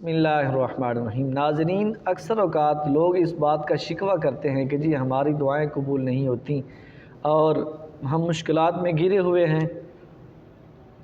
بسم اللہ الرحمن الرحیم۔ ناظرین، اکثر اوقات لوگ اس بات کا شکوہ کرتے ہیں کہ جی ہماری دعائیں قبول نہیں ہوتیں اور ہم مشکلات میں گرے ہوئے ہیں۔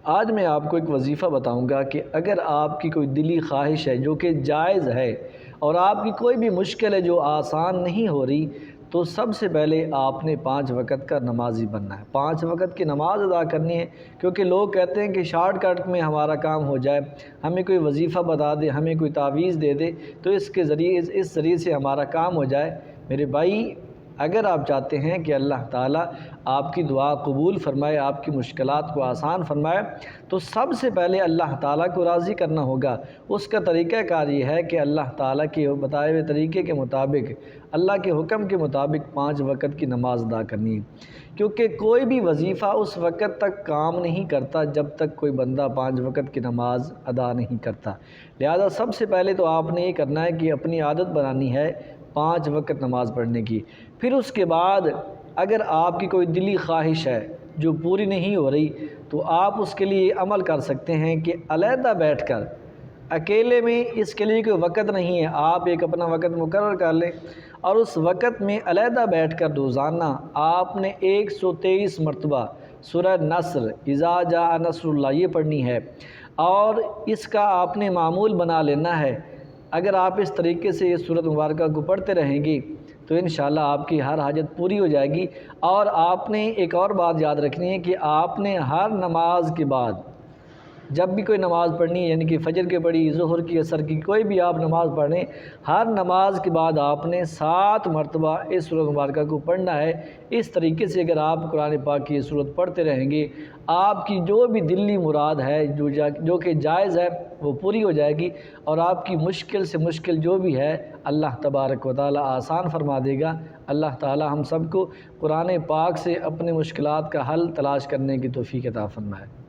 آج میں آپ کو ایک وظیفہ بتاؤں گا کہ اگر آپ کی کوئی دلی خواہش ہے جو کہ جائز ہے اور آپ کی کوئی بھی مشکل ہے جو آسان نہیں ہو رہی تو سب سے پہلے آپ نے پانچ وقت کا نمازی بننا ہے۔ پانچ وقت کی نماز ادا کرنی ہے، کیونکہ لوگ کہتے ہیں کہ شارٹ کٹ میں ہمارا کام ہو جائے، ہمیں کوئی وظیفہ بتا دے، ہمیں کوئی تعویذ دے دے، تو اس کے ذریعے، اس ذریعے سے ہمارا کام ہو جائے۔ میرے بھائی اگر آپ چاہتے ہیں کہ اللہ تعالیٰ آپ کی دعا قبول فرمائے، آپ کی مشکلات کو آسان فرمائے، تو سب سے پہلے اللہ تعالیٰ کو راضی کرنا ہوگا۔ اس کا طریقہ کار یہ ہے کہ اللہ تعالیٰ کے بتائے ہوئے طریقے کے مطابق، اللہ کے حکم کے مطابق پانچ وقت کی نماز ادا کرنی۔ ہے کیونکہ کوئی بھی وظیفہ اس وقت تک کام نہیں کرتا جب تک کوئی بندہ پانچ وقت کی نماز ادا نہیں کرتا۔ لہذا سب سے پہلے تو آپ نے یہ کرنا ہے کہ اپنی عادت بنانی ہے پانچ وقت نماز پڑھنے کی۔ پھر اس کے بعد اگر آپ کی کوئی دلی خواہش ہے جو پوری نہیں ہو رہی، تو آپ اس کے لیے عمل کر سکتے ہیں کہ علیحدہ بیٹھ کر اکیلے میں اس کے لیے کوئی وقت نہیں ہے، آپ ایک اپنا وقت مقرر کر لیں۔ اور اس وقت میں علیحدہ بیٹھ کر روزانہ آپ نے ایک سو تیئیس مرتبہ سورہ نصر، اذا جا نصر اللہ، یہ پڑھنی ہے۔ اور اس کا آپ نے معمول بنا لینا ہے۔ اگر آپ اس طریقے سے یہ صورت مبارکہ کو پڑھتے رہیں گی تو انشاءاللہ آپ کی ہر حاجت پوری ہو جائے گی۔ اور آپ نے ایک اور بات یاد رکھنی ہے کہ آپ نے ہر نماز کے بعد جب بھی کوئی نماز پڑھنی ہے یعنی کہ فجر کے پڑھی، ظہر کی اثر کی، کوئی بھی آپ نماز پڑھیں، ہر نماز کے بعد آپ نے سات مرتبہ اس صورت مبارکہ کو پڑھنا ہے۔ اس طریقے سے اگر آپ قرآن پاک کی صورت پڑھتے رہیں گے، آپ کی جو بھی دلی مراد ہے، جو جو کہ جائز ہے، وہ پوری ہو جائے گی اور آپ کی مشکل سے مشکل جو بھی ہے، اللہ تبارک و تعالی آسان فرما دے گا۔ اللہ تعالی ہم سب کو قرآن پاک سے اپنے مشکلات کا حل تلاش کرنے کی توفیق عطا فرمائے۔